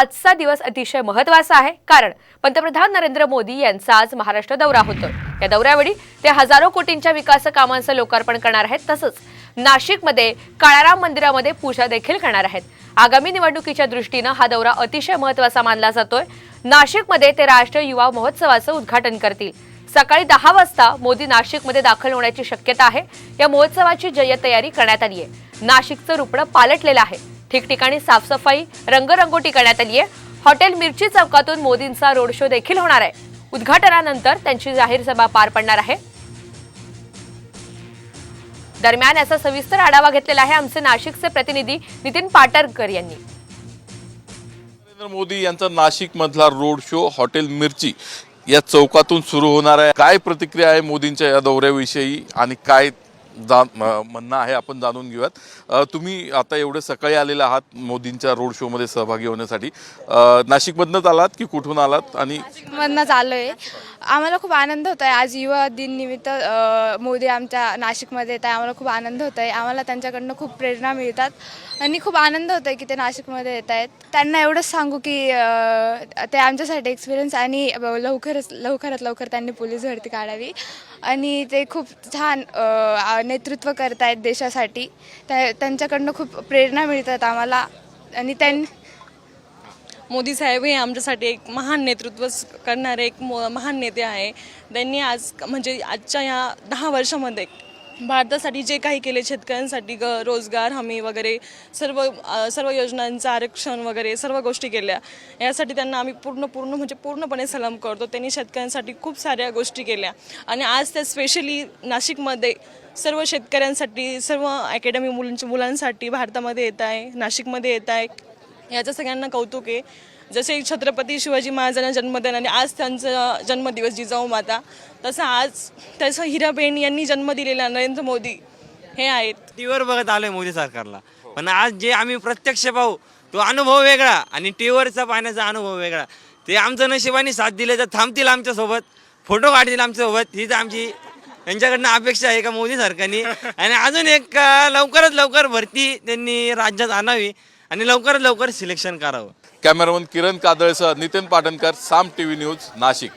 आजचा दिवस अतिशय महत्त्वाचा आहे. कारण पंतप्रधान नरेंद्र मोदी यांचा आज महाराष्ट्र दौरा होतो. या दौऱ्यावेळी ते हजारो कोटींच्या विकास कामांचं लोकार्पण करणार आहेत. तसंच नाशिकमध्ये काळाराम मंदिरामध्ये पूजा देखील करणार आहेत. आगामी निवडणुकीच्या दृष्टीनं हा दौरा अतिशय महत्त्वाचा मानला जातोय. नाशिकमध्ये ते राष्ट्रीय युवा महोत्सवाचं उद्घाटन करतील. सकाळी दहा वाजता मोदी नाशिकमध्ये दाखल होण्याची शक्यता आहे. या महोत्सवाची जय्यत करण्यात आली आहे नाशिकचं रुपडं पालटलेलं आहे. ठिकठिकाणी साफसफाई रंगरंगोटी करण्यात आली आहे हॉटेल मिरची चौकातून मोदींचा रोड शो देखील होणार आहे. उद्घाटनानंतर त्यांची जाहीर सभा पार पडणार आहे. दरम्यान याचा सविस्तर आढावा घेतलेला आहे आमचे नाशिकचे प्रतिनिधी नितीन पाटरकर यांनी. नरेंद्र मोदी यांचा नाशिक मधला रोड शो हॉटेल मिरची या चौकातून सुरू होणार आहे. काय प्रतिक्रिया आहे मोदींच्या या दौऱ्याविषयी आणि काय जा म- म्हणणं आहे आपण जाणून घेऊयात. तुम्ही आता एवढे सकाळी आलेले आहात मोदींच्या रोड शोमध्ये सहभागी होण्यासाठी. नाशिकमधनंच आलात की कुठून आलात? आणि मधनंच आलो आहे आम्हाला खूप आनंद होत आहे आज युवा दिन निमित्त मोदी आमच्या नाशिकमध्ये येत आहे आम्हाला खूप आनंद होत आहे आम्हाला त्यांच्याकडनं खूप प्रेरणा मिळतात. आणि खूप आनंद होत आहे की ते नाशिकमध्ये येत आहेत. त्यांना एवढंच सांगू की ते आमच्यासाठी एक्सपिरियन्स आणि लवकरच लवकरात लवकर त्यांनी पोलीस भरती काढावी. आणि ते खूप छान नेतृत्व करत आहेत देशासाठी. त्या त्यांच्याकडनं खूप प्रेरणा मिळतात आम्हाला. आणि त्यां मोदी साहेब हे आमच्यासाठी एक महान नेतृत्व करणारे एक महान नेते आहे. त्यांनी आज म्हणजे आजच्या या दहा वर्षामध्ये भारतासाठी जे काही केले शेतकऱ्यांसाठी ग रोजगार हमी वगैरे सर्व अ, सर्व योजनांचं आरक्षण वगैरे सर्व गोष्टी केल्या. यासाठी त्यांना आम्ही पूर्ण पूर्ण म्हणजे पूर्णपणे सलाम करतो. त्यांनी शेतकऱ्यांसाठी खूप साऱ्या गोष्टी केल्या. आणि आज त्या स्पेशली नाशिकमध्ये सर्व शेतकऱ्यांसाठी सर्व अकॅडमी मुलांच्या मुलांसाठी भारतामध्ये येत आहे नाशिकमध्ये येत आहे. याचं सगळ्यांना कौतुक आहे. जसे छत्रपती शिवाजी महाराजांना जन्मदिन आणि आज त्यांचा जन्मदिवस जिजाऊ माता तसं आज तसं हिराबेन यांनी जन्म दिलेला नरेंद्र मोदी हे आहेत. टीव्हीवर बघत आलोय मोदी सरकारला. पण आज जे आम्ही प्रत्यक्ष पाहू तो अनुभव वेगळा आणि टीव्हीवरचा पाहण्याचा अनुभव वेगळा. ते आमचं नशिबाने साथ दिले तर थांबतील आमच्यासोबत फोटो काढतील आमच्यासोबत. हीच आमची यांच्याकडनं अपेक्षा आहे का मोदी सरकारने? आणि अजून एक लवकरात लवकर भरती त्यांनी राज्यात आणावी. आणि लवकरात लवकर सिलेक्शन करावं. Cameraman Kiran कादळसह Nitin Patankar Saam T V news Nashik.